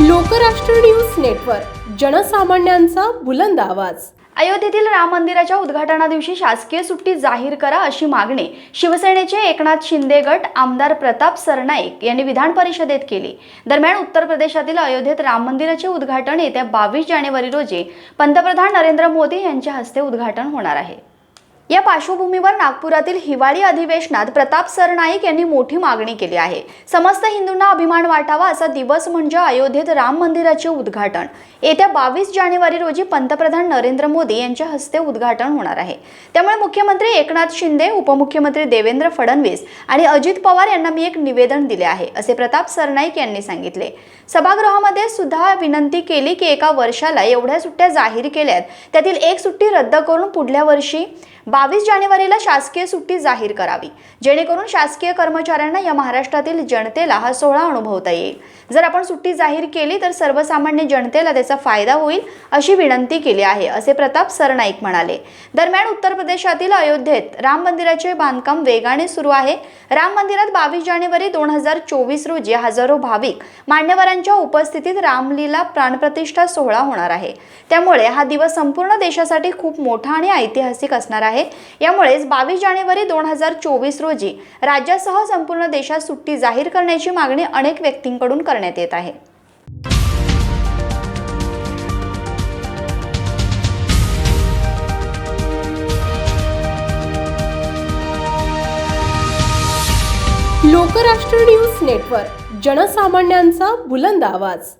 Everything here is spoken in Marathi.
लोकराष्ट्र न्यूज नेटवर्क जनसामान्यांचा बुलंद आवाज. अयोध्येतील राम मंदिराच्या उद्घाटनादिवशी शासकीय सुट्टी जाहीर करा अशी मागणी शिवसेनेचे एकनाथ शिंदे गट आमदार प्रताप सरनाईक यांनी विधान परिषदेत केली. दरम्यान उत्तर प्रदेशातील अयोध्येत राम मंदिराचे उद्घाटन येत्या बावीस जानेवारी रोजी पंतप्रधान नरेंद्र मोदी यांच्या हस्ते उद्घाटन होणार आहे. या पार्श्वभूमीवर नागपुरातील हिवाळी अधिवेशनात प्रताप सरनाईक यांनी मोठी मागणी केली आहे. समस्त हिंदूंना अभिमान वाटावा असा दिवस म्हणजे अयोध्येत राम मंदिराचे उद्घाटन. येत्या बावीस जानेवारी रोजी पंतप्रधान नरेंद्र मोदी यांच्या हस्ते उद्घाटन होणार आहे. त्यामुळे मुख्यमंत्री एकनाथ शिंदे उपमुख्यमंत्री देवेंद्र फडणवीस आणि अजित पवार यांना मी एक निवेदन दिले आहे असे प्रताप सरनाईक यांनी सांगितले. सभागृहामध्ये सुद्धा विनंती केली की एका वर्षाला एवढ्या सुट्ट्या जाहीर केल्यात त्यातील एक सुट्टी रद्द करून पुढल्या वर्षी बावीस जानेवारीला शासकीय सुट्टी जाहीर करावी. जेणेकरून शासकीय कर्मचाऱ्यांना या महाराष्ट्रातील जनतेला हा सोहळा अनुभवता येईल. जर आपण सुट्टी जाहीर केली तर सर्वसामान्य जनतेला त्याचा फायदा होईल अशी विनंती केली आहे असे प्रताप सरनाईक म्हणाले. दरम्यान उत्तर प्रदेशातील अयोध्येत राम मंदिराचे बांधकाम वेगाने सुरू आहे. राम मंदिरात बावीस जानेवारी दोन हजार चोवीस रोजी हजारो भाविक मान्यवरांच्या उपस्थितीत रामलीला प्राणप्रतिष्ठा सोहळा होणार आहे. त्यामुळे हा दिवस संपूर्ण देशासाठी खूप मोठा आणि ऐतिहासिक असणार आहे. यामुळेच बावीस जानेवारी दोन हजार चोवीस रोजी राज्यासह संपूर्ण देशात सुट्टी जाहीर करण्याची मागणी अनेक व्यक्तींकडून करण्यात येत आहे. लोकराष्ट्र न्यूज नेटवर्क जनसामान्यांचा बुलंद आवाज.